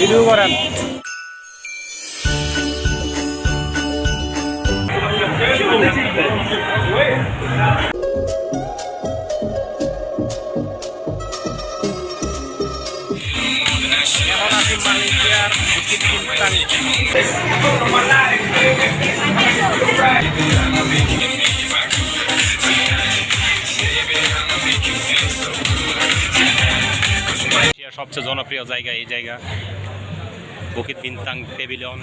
Video করেন সবচেয়ে জনপ্রিয় জায়গা এই জায়গা। বুকিত বিনতাং পেভিলিয়ন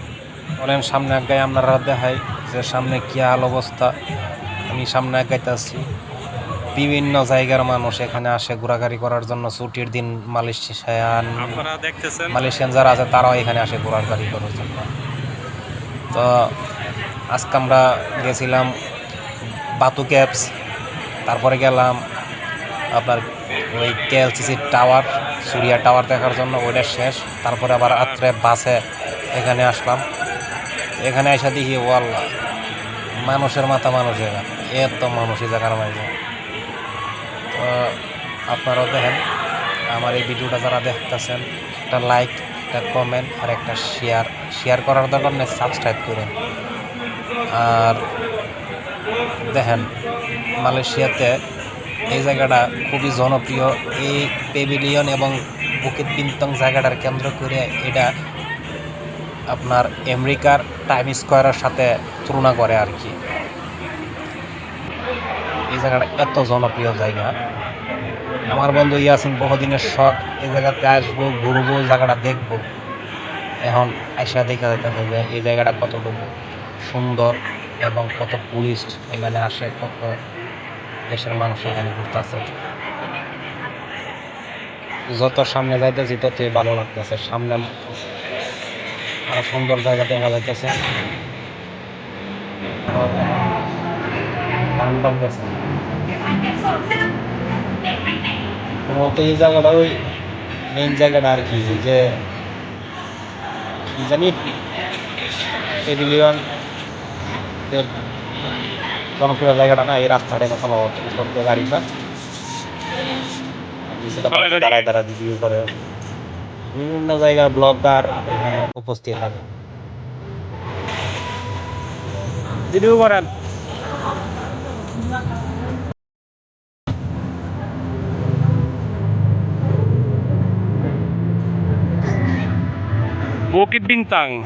বলেন সামনে আগায় আপনারা দেখাই যে সামনে কি হাল অবস্থা। আমি সামনে আগাইতেছি। বিভিন্ন জায়গার মানুষ এখানে আসে ঘোরাঘুরি করার জন্য ছুটির দিন মালয়েশিয়ান আপনারা দেখতেছেন? মালয়েশিয়ান যারা আছে তারাও এখানে আসে ঘোরাঘুরি করার জন্য। তো আজকে আমরা গেছিলাম বাতু ক্যাপস তারপরে গেলাম আপনার ওই কেএলসিসি টাওয়ার। সুরিয়া টাওয়ার দেখার জন্য ওইটা শেষ। তারপরে আবার রাত্রে বাসে এখানে আসলাম। এখানে এসে দেখি ওয়াল্লা মানুষের মাথা মানুষ মানুষের এত মানুষ এই জায়গার মাঝে। তো আপনারাও দেখেন, আমার এই ভিডিওটা যারা দেখতেছেন, একটা লাইক, একটা কমেন্ট আর একটা শেয়ার শেয়ার করার দরকার নেই সাবস্ক্রাইব করেন। আর দেখেন, মালয়েশিয়াতে এই জায়গাটা খুবই জনপ্রিয়। এই পেভিলিয়ন এবং বুকিত পিন্তং জায়গাটার কেন্দ্র করে এটা আপনার আমেরিকার টাইম স্কোয়ারের সাথে তুলনা করে আর কি এই জায়গাটা এত জনপ্রিয় জায়গা। আমার বন্ধু ইয়াসিন, বহুদিনের শখ, এই জায়গাতে আসব, ঘুরবো, জায়গাটা দেখব। এখন আইসা দেখা যাইতেছে যে এই জায়গাটা কতটুকু সুন্দর এবং কত টুরিস্ট এখানে আসে, কত দেশের মানুষ এখানে ঘুরতেছে। যত সামনে যাইতেছি, ততই ভালো লাগতেছে। সামনে আরও সুন্দর জায়গা দেখা যাইতেছে। এই জায়গাটা ওই মেইন জায়গাটা আর কি, যে জানি? পেভিলিয়ন জনপ্রিয় জায়গাটা না এই রাস্তাটা সম্ভবত ছোট্ট গাড়িটা দাঁড়ায় দাঁড়ায় ভিডিও করে বিভিন্ন জায়গার ব্লগার এখানে উপস্থিত থাকে ভিডিও করেন Bukit Bintang.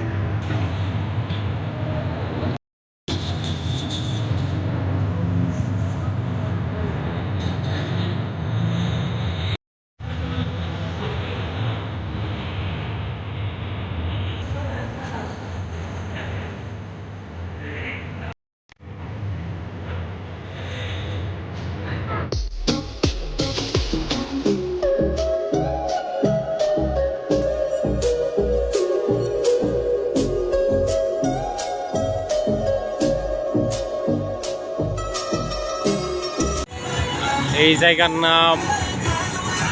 এই জায়গার নাম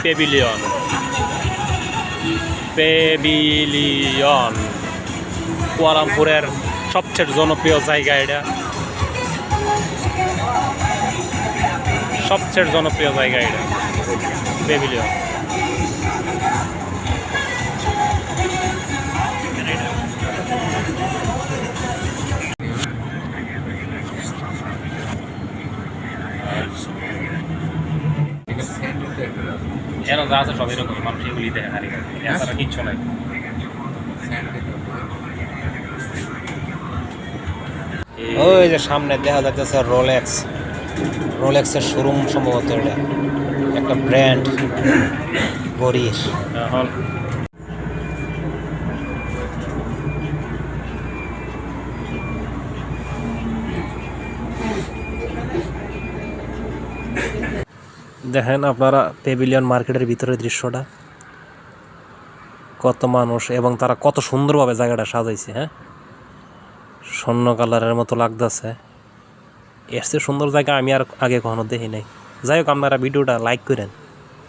পেভিলিয়ন পেবিলিয়ন। কুয়ালামপুরের সবচেয়ে জনপ্রিয় জায়গা এটা। সবচেয়ে জনপ্রিয় জায়গা এটা। পেভিলিয়ন যা আছে সব এরকম মানুষ এগুলি দেখে খালি এছাড়া কিচ্ছু নাই। ওই যে সামনে দেখা যাচ্ছে রোলেক্স রোলেক্সের শোরুম সম্ভবত এটা। একটা ব্র্যান্ড গরিস এখন দেখেন আপনারা পেভিলিয়ন মার্কেটের ভিতরের দৃশ্যটা। কত মানুষ এবং তারা কত সুন্দরভাবে জায়গাটা সাজাইছে হ্যাঁ? স্বর্ণ কালারের মতো লাগতেছে। এর চেয়ে সুন্দর জায়গা আমি আর আগে কখনো দেখি নাই। যাই হোক, আপনারা ভিডিওটা লাইক করেন।